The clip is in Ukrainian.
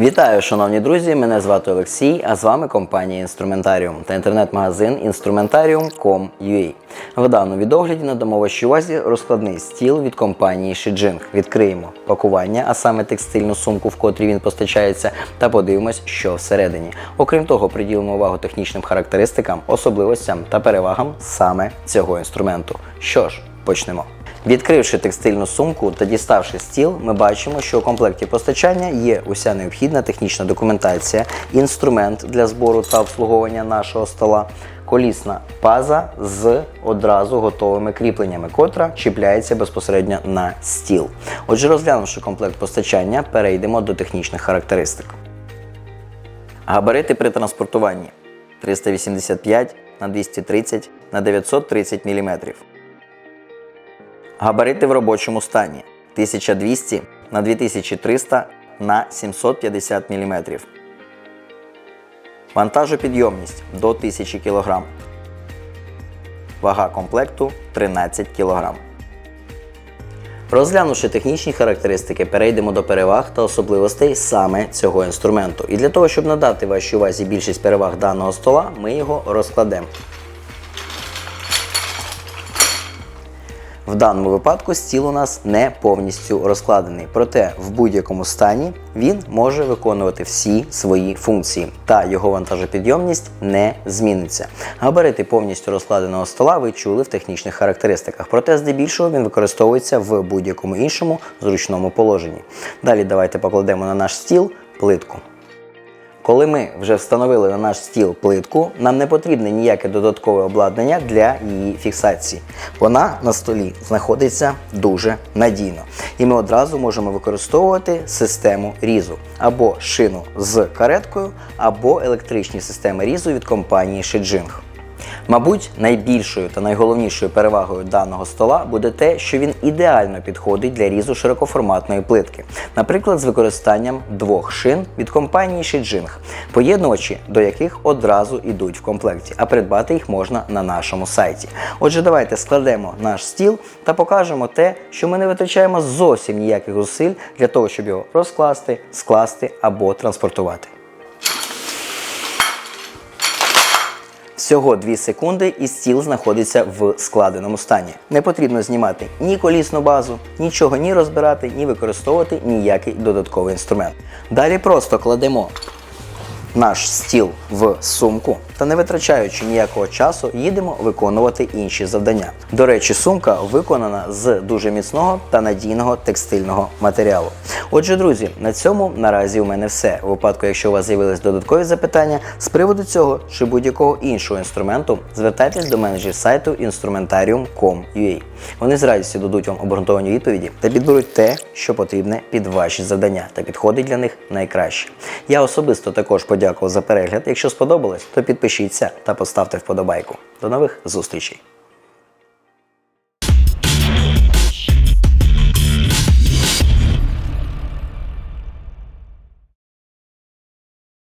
Вітаю, шановні друзі! Мене звати Олексій, а з вами компанія Інструментаріум та інтернет-магазин Instrumentarium.com.ua. В даному відогляді надамо вашій увазі розкладний стіл від компанії Shijing. Відкриємо пакування, а саме текстильну сумку, в котрій він постачається, та подивимось, що всередині. Окрім того, приділимо увагу технічним характеристикам, особливостям та перевагам саме цього інструменту. Що ж, почнемо. Відкривши текстильну сумку та діставши стіл, ми бачимо, що у комплекті постачання є уся необхідна технічна документація, інструмент для збору та обслуговування нашого стола, колісна паза з одразу готовими кріпленнями, котра чіпляється безпосередньо на стіл. Отже, розглянувши комплект постачання, перейдемо до технічних характеристик. Габарити при транспортуванні 385 на 230 на 930 мм. Габарити в робочому стані 1200 на 2300 на 750 мм. Вантажопідйомність до 1000 кг. Вага комплекту 13 кг. Розглянувши технічні характеристики, перейдемо до переваг та особливостей саме цього інструменту. І для того, щоб надати вашій увазі більшість переваг даного стола, ми його розкладемо. В даному випадку стіл у нас не повністю розкладений, проте в будь-якому стані він може виконувати всі свої функції, та його вантажопідйомність не зміниться. Габарити повністю розкладеного стола ви чули в технічних характеристиках, проте здебільшого він використовується в будь-якому іншому зручному положенні. Далі давайте покладемо на наш стіл плитку. Коли ми вже встановили на наш стіл плитку, нам не потрібне ніяке додаткове обладнання для її фіксації. Вона на столі знаходиться дуже надійно. І ми одразу можемо використовувати систему різу або шину з кареткою, або електричні системи різу від компанії Shijing. Мабуть, найбільшою та найголовнішою перевагою даного стола буде те, що він ідеально підходить для різу широкоформатної плитки, наприклад, з використанням двох шин від компанії Shijing, поєднувачі до яких одразу йдуть в комплекті, а придбати їх можна на нашому сайті. Отже, давайте складемо наш стіл та покажемо те, що ми не витрачаємо зовсім ніяких зусиль для того, щоб його розкласти, скласти або транспортувати. Всього 2 секунди і стіл знаходиться в складеному стані. Не потрібно знімати ні колісну базу, нічого ні розбирати, ні використовувати ніякий додатковий інструмент. Далі просто кладемо наш стіл в сумку та не витрачаючи ніякого часу, їдемо виконувати інші завдання. До речі, сумка виконана з дуже міцного та надійного текстильного матеріалу. Отже, друзі, на цьому наразі у мене все. У випадку, якщо у вас з'явились додаткові запитання з приводу цього чи будь-якого іншого інструменту, звертайтесь до менеджерів сайту instrumentarium.com.ua. Вони з радістю дадуть вам обґрунтовані відповіді та підберуть те, що потрібне під ваші завдання та підходить для них найкраще. Я особисто також подякував за перегляд. Якщо сподобалось, то підпишіться та поставте вподобайку. До нових зустрічей!